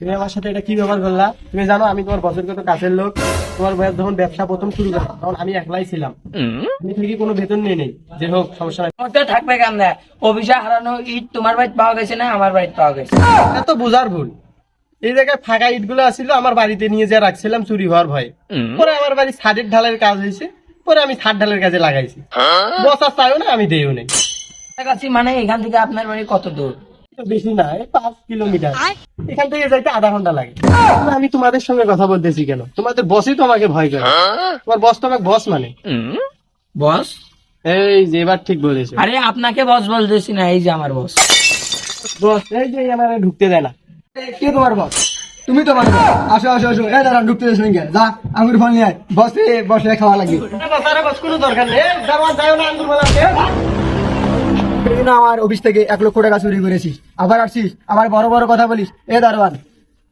তুমি আমার সাথে এটা কি ব্যবহার করলা? তুমি জানো আমি তোমার বছর কত কাছের লোক। তোমার বয়স যখন ব্যবসা প্রথম শুরু করা তখন আমি একলাই ছিলাম। আমি থেকে কোনো বেতন নিয়ে নেই। যে হোক সমস্যা নাই। তো থাকবে কেমনে? অভিশাপ হারানো ইট তোমার বাড়িতে পাওয়া গেছে না আমার বাড়িতে পাওয়া গেছে? এটা তো বোঝার ভুল। এই জায়গায় ফাঁকা ইটগুলো আসছিল আমার বাড়িতে নিয়ে যা রাখছিলাম চুরি হওয়ার ভয়ে। পরে আমার বাড়ি ছাদের ঢালের কাজ হয়েছে পরে আমি ছাদ ঢালের কাজে লাগাইছি। বসার চাইও না আমি দেইও নেই। মানে এখান থেকে আপনার বাড়ি কত দূর? বেশি না পাঁচ কিলোমিটার। এখান থেকে যাইতে আধা ঘণ্টা লাগে। আমি তোমাদের সঙ্গে কথা বলতেছি কেন? তোমাদের বসই তো আমাকে ভয় করে। তোমার বস তো আমাকে বস মানে। বস? এই যে এবার ঠিক বলেছ। আরে আপনাকে বস বলতেছি না এই যে আমার বস। বস এই যে আমার ঢুকতে দেয় না। কে তোমার বস? তুমি তোমার বস। আসো আসো আসো। এই দাঁড়া ঢুকতে দেশ গিয়ে যা আঙুর ফল নিয়ে বসে বসে খাওয়া লাগবে। তারা বস কোনো দরকার নেই। যাও না আঙ্গুর মালা না আমার অফিস থেকে এক লক্ষ টাকা চুরি করেছিস। আবার আসছিস আবার বড় বড় কথা বলিস। এ দারোয়ান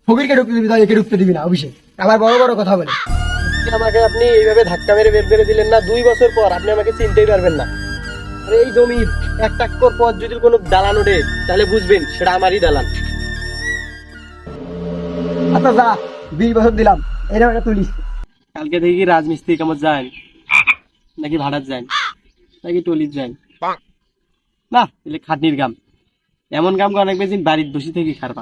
ফকিরকে ঢুকতে দিবি ঢুকতে দিবি না অফিসে। আবার বড় বড় কথা আমাকে আপনি এইভাবে ধাক্কা মেরে বের করে দিলেন না দুই বছর পর আপনি আমাকে চিনতেই পারবেন না। আরে এই জমি এক টাক্কর পর যদি কোনো দালান ওঠে তাহলে বুঝবেন সেটা আমারই দালান। আচ্ছা যা বিশ বছর দিলাম। এরকম একটা তুলিস। কালকে কি রাজমিস্ত্রি কেমন যায় নাকি ভাড়ার যায় নাকি টলির যান? না এলে খাটনির কাম। এমন করে অনেক বেশি বাড়ির বসে থেকে খারাপ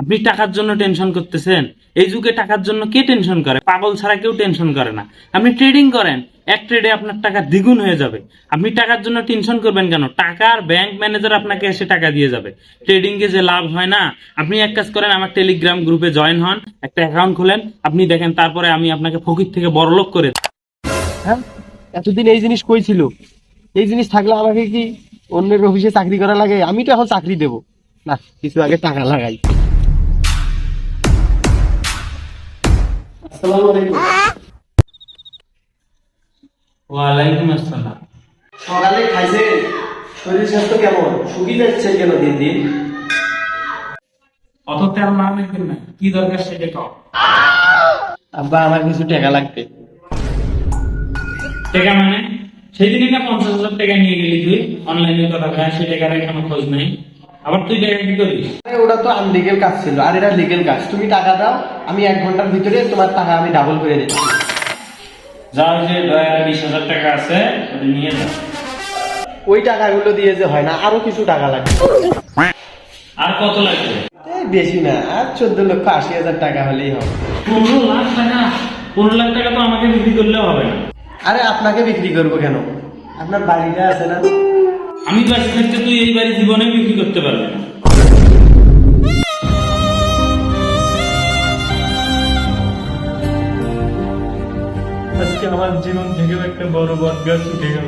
আপনি টাকার জন্য টেনশন করতেছেন? এই যুগে টাকার জন্য কে টেনশন করে? পাগল ছাড়া কেউ টেনশন করে না। আপনি ট্রেডিং করেন এক ট্রেডে আপনার টাকা দ্বিগুণ হয়ে যাবে। আপনি টাকার জন্য টেনশন করবেন কেন? টাকার ব্যাংক ম্যানেজার আপনাকে এসে টাকা দিয়ে যাবে। ট্রেডিং এ যে লাভ হয় না আপনি এক কাজ করেন আমার টেলিগ্রাম গ্রুপে জয়েন হন একটা অ্যাকাউন্ট খোলেন আপনি দেখেন তারপরে আমি আপনাকে ফকির থেকে বড়লোক করে দেব। হ্যাঁ এতদিন এই জিনিস কই ছিল এই জিনিস থাকলে আমাকে কি অন্যের অফিসে চাকরি করা লাগে? আমি তো এখন চাকরি দেব। না কিছু আগে টাকা লাগাই। ওয়ালাইকুম আসসালাম। সকালে শরীর স্বাস্থ্য কেমন? শুকিয়ে যাচ্ছে কেন দিন দিন? অত তেল না না। কি দরকার সেটা কম আব্বা আমার কিছু টাকা লাগবে। টাকা মানে? সেই না পঞ্চাশ হাজার টাকা নিয়ে গেলি তুই। অনলাইনে কথা কয় সেই টাকার এখনও খোঁজ নাই। আবার তুই টাকা কি করিস ওটা তো আনলিগেল কাজ ছিল। আর এটা লিগেল কাজ। তুমি টাকা দাও আমি এক ঘণ্টার ভিতরে তোমার টাকা আমি ডাবল করে দিচ্ছি। যা দয়া বিশ হাজার টাকা আছে ওটা নিয়ে যা। ওই টাকাগুলো দিয়ে যে হয় না আরও কিছু টাকা লাগবে। আর কত লাগবে? বেশি না আর চোদ্দ লক্ষ আশি হাজার টাকা হলেই হবে। পনেরো লাখ টাকা? পনেরো লাখ টাকা তো আমাকে বিক্রি করলেও হবে না। আরে আপনাকে বিক্রি করব কেন? আপনার বাড়িটা আছে না? আমি বাড়ি থাকতে তুই এই বাড়ি জীবনে বিক্রি করতে পারবি না। আজকে আমার জীবন থেকেও একটা বড় বট গাছ উঠে গেল।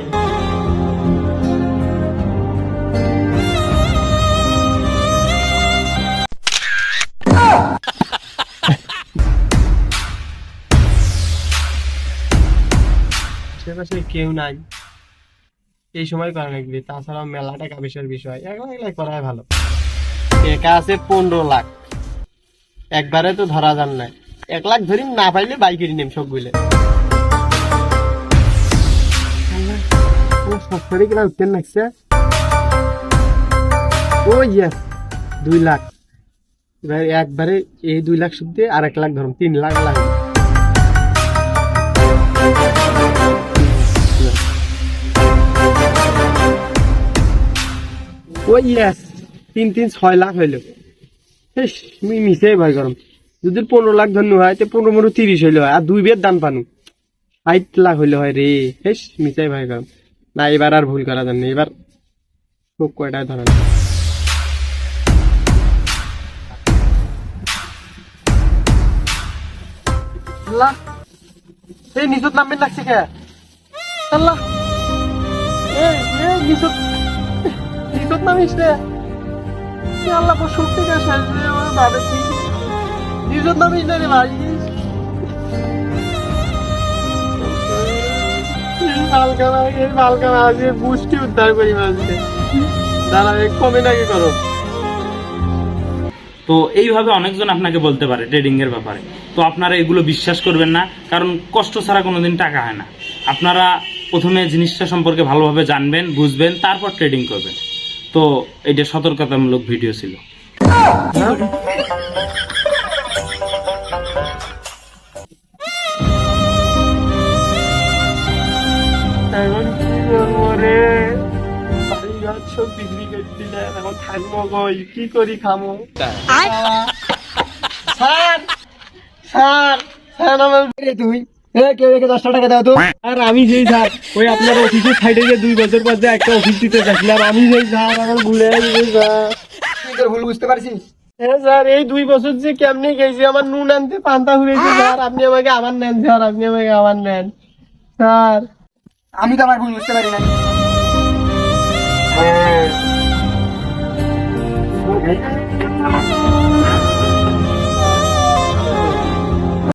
আশেপাশে কেউ নাই। এই সময় করা লাগবে তাছাড়া মেলা টাকা পয়সার বিষয়। একলা একলা করাই ভালো। একা আছে পনেরো লাখ। একবারে তো ধরা যান নাই। এক লাখ ধরি না পাইলে বাইকেরই নেম সব গুলে ও সফরে কিনা উঠতেন লাগছে ও ইয়েস দুই লাখ। এবার একবারে এই দুই লাখ সুদ আর এক লাখ ধরুন, তিন লাখ লাগবে। ও ইয়েস তিন তিন, ছয় লাখ হইল। তুমি মিশে ভয় করম যদি পনেরো লাখ ধন্য হয়, তো পনেরো পনেরো তিরিশ হইলে আর দুই বের দান পানু। ষাট লাখ হইলে হয় রে হেস মিশাই ভয় করম না এবার আর ভুল করা যাবে না এবার খুব কয়টায় ধরা। আল্লাহ নিচত নামবেন লাগছে কে? আল্লাহ, এই এই আল্লাহ শেষ রে ভাই? তো এইভাবে অনেকজন আপনাকে বলতে পারে ট্রেডিং এর ব্যাপারে। তো আপনারা এগুলো বিশ্বাস করবেন না, কারণ কষ্ট ছাড়া কোনোদিন টাকা হয় না। আপনারা প্রথমে জিনিসটা সম্পর্কে ভালোভাবে জানবেন, বুঝবেন, তারপর ট্রেডিং করবেন। তো এটা সতর্কতামূলক ভিডিও ছিল। কি করে খামো স্যার স্যার স্যার আমার তুই কেউ একে দশটা টাকা দাও তো। আর আমি যেই স্যার ওই আপনার অফিসের সাইডে যে দুই বছর পর যে একটা অফিস দিতে চাইছিলাম আমি যেই স্যার আমার ভুলে স্যার। ভুল বুঝতে পারছিস? হ্যাঁ স্যার এই দুই বছর যে কেমনে গেছি আমার নুন আনতে পান্তা ঘুরেছে স্যার। আপনি আমাকে আবার নেন স্যার আপনি আমাকে আবার নেন। স্যার। আমি তো আমার ভুল বুঝতে পারি না